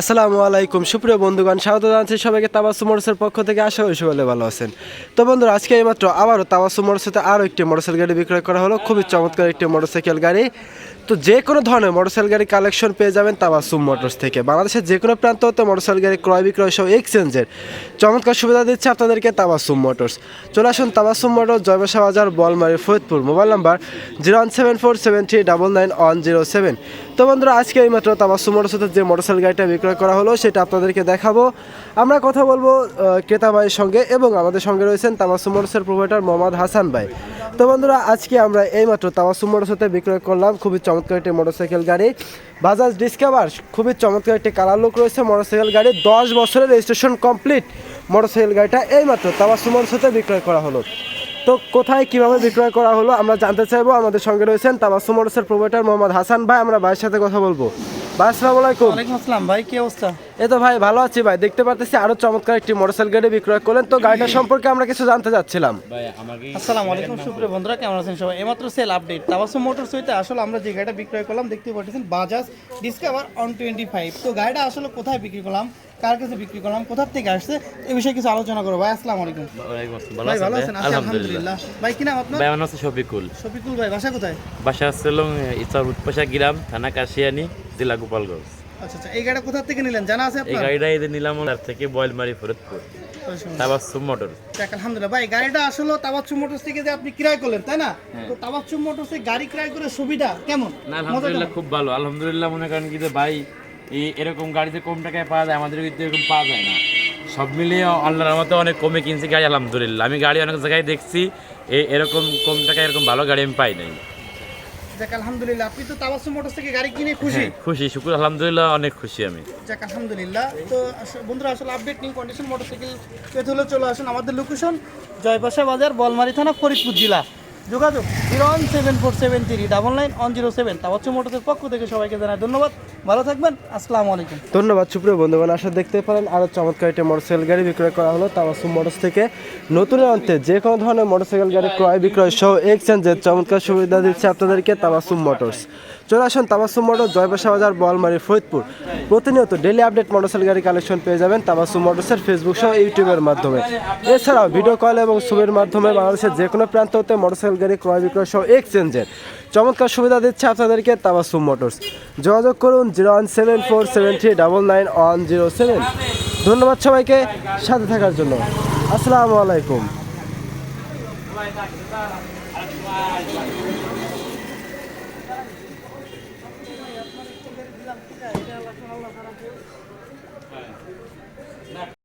আসসালামু আলাইকুম। সুপ্রিয় বন্ধুগণ, স্বাগত জানাচ্ছি সবাইকে তাবাসু মোটরসের পক্ষ থেকে। আশা করি সকলে ভালো আছেন। তো বন্ধুরা, আজকে এইমাত্র আবারও তাবাসু মোটরসাইতে আরও একটি মোটরসাইকেল গাড়ি বিক্রয় করা হলো। খুবই চমৎকার একটি মোটরসাইকেল গাড়ি। তো যে কোনো ধরনের মোটরসাইকেল গাড়ি কালেকশন পেয়ে যাবেন তাবাসুম মোটরস থেকে। বাংলাদেশের যে কোনো প্রান্ত হতে মোটরসাইকেল গাড়ি ক্রয় বিক্রয় সহ এক্সচেঞ্জের চমৎকার সুবিধা দিচ্ছে আপনাদেরকে তাবাসুম মোটরস। চলে আসুন তাবাসুম মোটর জয়বাসা বাজার Bolmari, Faridpur. Mobile number zero one seven four seven three double nine one zero seven. তো বন্ধুরা, আজকে এইমাত্র তাবাসুম মোটরসের যে মোটরসাইকেল গাড়িটা বিক্রয় করা হলো, সেটা আপনাদেরকে দেখাবো। আমরা কথা বলব ক্রেতা ভাইয়ের সঙ্গে এবং আমাদের সঙ্গে রয়েছেন তাবাসুম মোটরসের প্রোভাইডার মোহাম্মদ হাসান ভাই। তো বন্ধুরা, আজকে আমরা এই এইমাত্র তাবাসুম মোটরসাইতে বিক্রয় করলাম, খুবই চমৎকার একটি মোটরসাইকেল গাড়ি। বাজাজ ডিসকাভার খুবই চমৎকার একটি কালার লুক রয়েছে মোটরসাইকেল গাড়ি। দশ বছরের রেজিস্ট্রেশন কমপ্লিট মোটরসাইকেল গাড়িটা এই এইমাত্র তাবাসুম মোটরসাইতে বিক্রয় করা হলো। তো কোথায় কীভাবে বিক্রয় করা হলো আমরা জানতে চাইব। আমাদের সঙ্গে রয়েছেন তাবাসু মোটরসের প্রোভাইডার মোহাম্মদ হাসান ভাই, আমরা ভাইয়ের সাথে কথা বলব। ভাই, আসসালামু আলাইকুম। আসসালাম ভাই, কি অবস্থা? এই তো ভাই ভালো আছি ভাই। দেখতে পারতেছি আরও চমৎকার একটি মোটরসাইকেল গাড়ি বিক্রয় করলেন। তো গাড়িটা সম্পর্কে আমরা কিছু জানতে চাচ্ছিলাম। আসসালামু আলাইকুম সুপ্রিয় বন্ধুরা কেমন আছেন সবাই? এইমাত্র সেল আপডেট তাবাসুম মোটরস হইতে আসলে আমরা যে গাড়িটা বিক্রয় করলাম দেখতে পাচ্ছেন Bajaj discover one twenty five তো গাড়িটা আসলে কোথায় বিক্রি করলাম কার কাছে বিক্রি করলাম কোথা থেকে আসছে এই বিষয়ে কিছু আলোচনা করব। ভাই আসসালামু আলাইকুম। ওয়ালাইকুম আসসালাম। ভাই ভালো? আছেন? আলহামদুলিল্লাহ। ভাই কি নাম আপনার? ভাই আমার নাম হচ্ছে শফিকুল। শফিকুল ভাই বাসা কোথায়? বাসা হলো ইচ্ছা উৎপাশা গ্রাম থানা কাশিয়ানি জেলা গোপালগঞ্জ। আচ্ছা আচ্ছা এই গাড়িটা কোথা থেকে নিলেন? জানা আছে এই গাড়িটা এদের নিলাম তার থেকে বয়েলমারি ফরিদপুর তাবাসুম মোটর। আলহামদুলিল্লাহ। ভাই গাড়িটা আসলে তাবাচ্চুম মোটরস থেকে যে আপনি ক্রয় করলেন তাই না? তো তাবাচ্চুম মোটরসে গাড়ি ক্রয় করে সুবিধা কেমন? না আলহামদুলিল্লাহ খুব ভালো। আলহামদুলিল্লাহ মনে করেন কি যে ভাই এই এরকম গাড়িতে কম টাকায় পাওয়া যায় আমাদের কিন্তু এরকম পাওয়া যায় না। সব মিলিয়ে অনলাইনের মতো অনেক কমে কিনছি গাড়ি আলহামদুলিল্লাহ। আমি গাড়ি অনেক জায়গায় দেখছি এই এরকম কম টাকায় এরকম ভালো গাড়ি আমি পাই নাই। যাক আলহামদুলিল্লাহ। আপনি তো তাবাসুম মোটরস থেকে গাড়ি কিনে খুশি হ্যাঁ, খুশি? শুকুর আলহামদুলিল্লাহ অনেক খুশি আমি। যাক আলহামদুলিল্লাহ। তো বন্ধুরা আসলে আপডেট নিউ কন্ডিশন মোটরসাইকেল পেতে হলে চলে আসুন আমাদের লোকেশন জয়পাশা বাজার বলমারি থানা ফরিদপুর জেলা। যোগাযোগ zero one seven four seven three double nine one zero seven. Tabassum মোটরসের পক্ষ থেকে সবাইকে জানাই ধন্যবাদ। ভালো থাকবেন, আসসালামু আলাইকুম। ধন্যবাদ, সুপ্রিয় বন্ধুগণ আসলে দেখতে পারেন আরও চমৎকার একটি মোটরসাইকেল গাড়ি বিক্রয় করা হলো তাবাসু মোটরস থেকে। নতুন অন্তে যে কোনো ধরনের মোটরসাইকেল গাড়ি ক্রয় বিক্রয় সহ এক্সচেঞ্জের চমৎকার সুবিধা দিচ্ছে আপনাদেরকে তাবাসুম মোটরস। চলে আসুন তাবাসুম মোটর জয়বাসা বাজার বলমারি ফরিদপুর। প্রতিনিয়ত ডেলি আপডেট মোটরসাইকেল গাড়ি কালেকশন পেয়ে যাবেন তাবাসুম মোটরসের ফেসবুক সহ ইউটিউবের মাধ্যমে। এছাড়াও ভিডিও কল এবং ছবির মাধ্যমে বাংলাদেশের যে কোনো প্রান্ত হতে মোটরসাইকেল গাড়ি ক্রয় বিক্রয় সহ এক্সচেঞ্জের চমৎকার সুবিধা দিচ্ছে আপনাদেরকে তাবাসুম মোটরস। যোগাযোগ করুন zero one seven four seven three double nine one zero seven. ধন্যবাদ সবাইকে, সাথে থাকার জন্য। আসসালামু আলাইকুম। 哎那